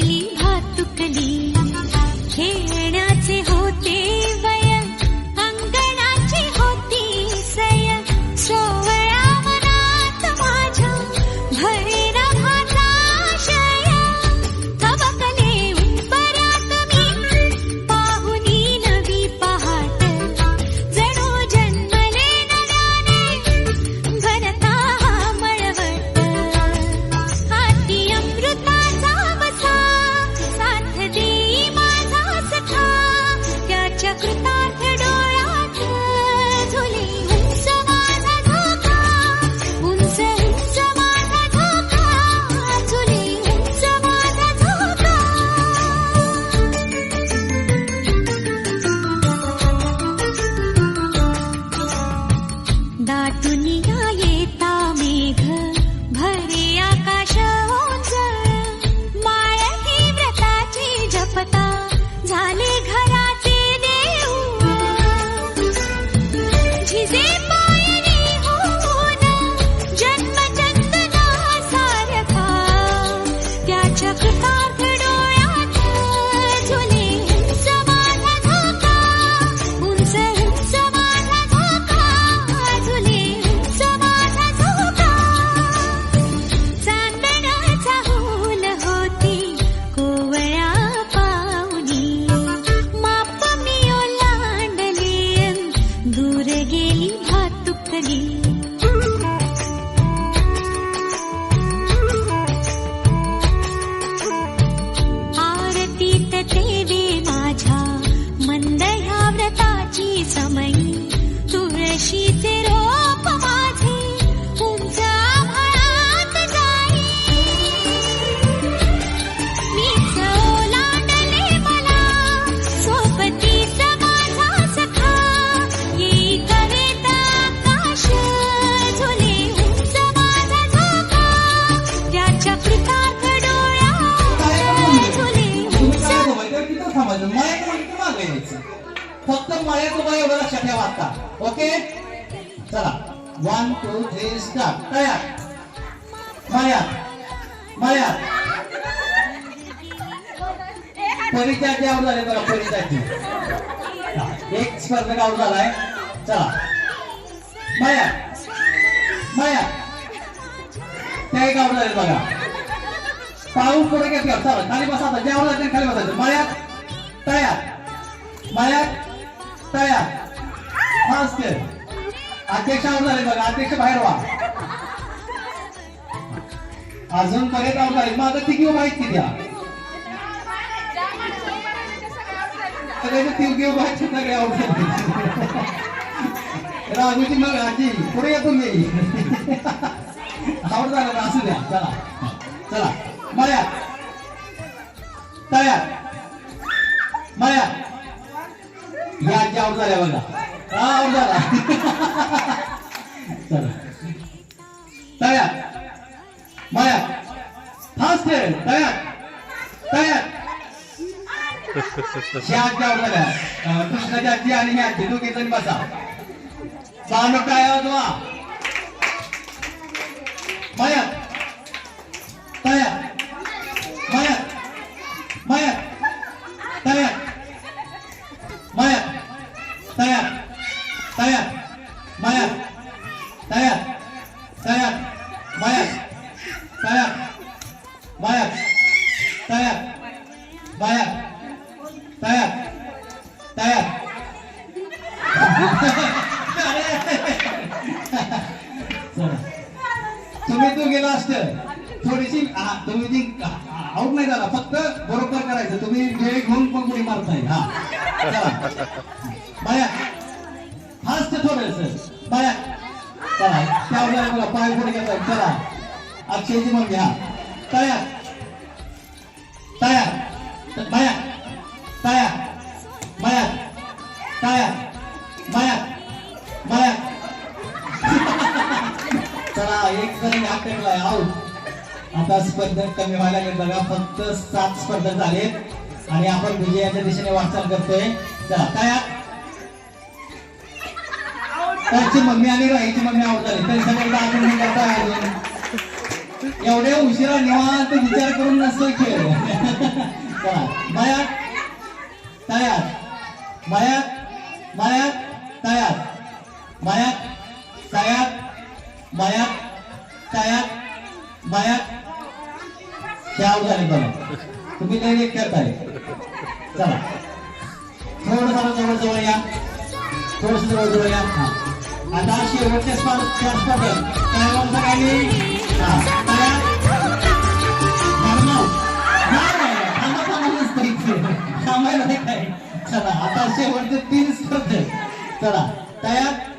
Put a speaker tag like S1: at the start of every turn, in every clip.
S1: हा तुकली ಜಗೆಲಿ ಹಾತುಕ್ಕಲಿ मागे यायचं फक्त मळ्याचं उभा एवढं लक्षात ठेवा आता. ओके? चला. वन टू थ्री स्टार्ट तयार. मळ्यात मळ्यात परिचयाचे आऊट झाले बघा परिचयाचे एक स्पर्धक आऊट झालाय. चला. मळ्यात मळ्यात त्या एक आऊट झाले बघा. पाऊस पुढे घेतला चला. खाली बसा आता. जेवढा लागेल खाली बसायचं. मळ्यात मायक तयार. फास्ट अध्यक्ष आऊट झाले बघा. अध्यक्ष बाहेर व्हा. अजून पर्यंत आऊट झाले. मग आता तिघी माहिती द्या किती हा? सगळ्याचे तिघी उभा सगळे आऊट झाले. राघूची मग आजी. पुढे येतो मी आऊट झालं ना, असू द्या. चला. चला. माया तयार. माया या आजी आऊट झाल्या बघा हा आऊट झाला चला तयार मळ्यात फास्ट तयार तयार ह्या आजी आऊट झाल्या अं, कृष्णाची आजी आणि ही आजी दोघे जण बसा बानो काय वाजवा मळ्यात तुम्ही तो गेला असत थोडीशी तुम्ही ती आउट नाही झाला फक्त बरोबर करायचं. तुम्ही वेळ घेऊन पण कुठे मारताय. हा. चला. बाया. फास्ट थोडस बाया. चला त्यावर मला पाय पुढे घेताय. चला. अक्षयची मग घ्या. तया. तया. बाया. तया. बाया. तया. बाया. बाया. एक जण हात टेकलाय आता स्पर्धक कमी व्हायला लागले बघा फक्त सात स्पर्धक झाले. आणि आपण विजयाच्या दिशेने वाटचाल करतोय. चला तयार. त्याची मम्मी आणि राईची मम्मी आऊट झाली. तरी सगळ्यांना आपण हे करताय अजून एवढे उशिरा निवांत विचार करून नसतो खेळ. चला मयात तयार. मयात मयात तयार. मयात तयार. मयात तयार बायात. शाव झाले बघा तुम्ही नाही एक करताय? चला. थोडं जरा जवळ जवळ या. थोडस जवळ जवळ या. आता शेवटच्या स्पर्धा त्या स्पर्धेत तयार सगळ्यांनी थांबायला काय. चला. आता शेवटचे तीन स्पर्धे चला. तयार?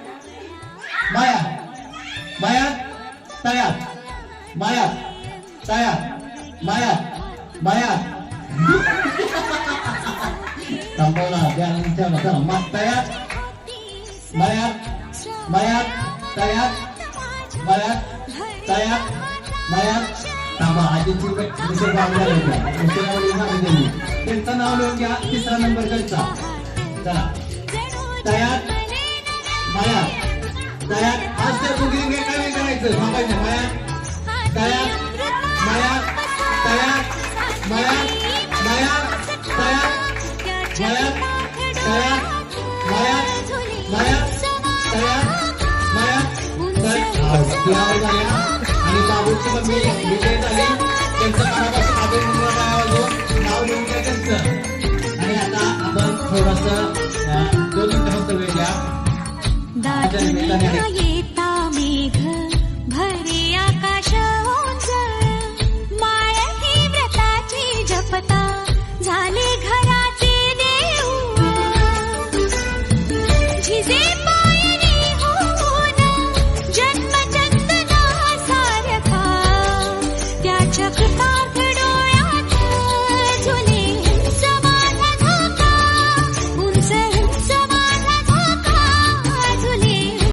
S1: थांबवला द्या चला मा तयार माया माया तयार माया तयार माया थांबा आजीची दुसरं नाव झालं होतं. दुसरं नाव लिहून आम्ही दिली. त्यांचं नाव लिहून घ्या तिसरा नंबर त्यांचा चला तयार माया तयार आज त्या दोघी काय काय करायचं थांबायचं माया तयार तयार आज त्या आणि बाबूची मम्मी विजय